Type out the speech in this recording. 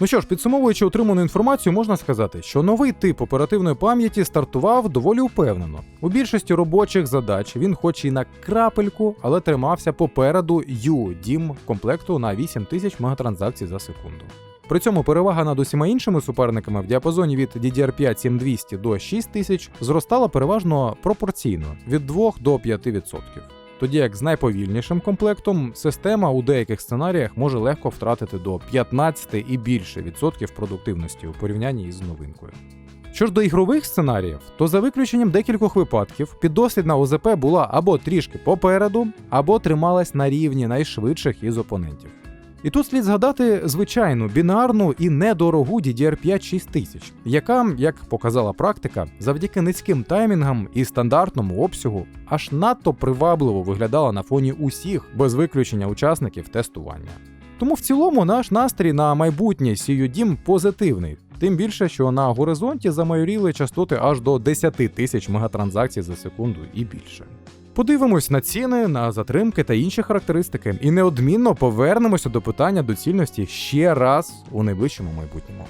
Ну що ж, підсумовуючи отриману інформацію, можна сказати, що новий тип оперативної пам'яті стартував доволі упевнено. У більшості робочих задач він, хоч і на крапельку, але тримався попереду U-DIM комплекту на 8000 мегатранзакцій за секунду. При цьому перевага над усіма іншими суперниками в діапазоні від DDR5 7200 до 6000 зростала переважно пропорційно від 2 до 5%. Тоді як з найповільнішим комплектом система у деяких сценаріях може легко втратити до 15 і більше відсотків продуктивності у порівнянні із новинкою. Що ж до ігрових сценаріїв, то за виключенням декількох випадків піддослідна ОЗП була або трішки попереду, або трималась на рівні найшвидших із опонентів. І тут слід згадати звичайну бінарну і недорогу DDR5 6000, яка, як показала практика, завдяки низьким таймінгам і стандартному обсягу аж надто привабливо виглядала на фоні усіх, без виключення учасників тестування. Тому в цілому наш настрій на майбутнє CUDIM позитивний, тим більше, що на горизонті замайоріли частоти аж до 10 тисяч мегатранзакцій за секунду і більше. Подивимось на ціни, на затримки та інші характеристики, і неодмінно повернемося до питання доцільності ще раз у найближчому майбутньому.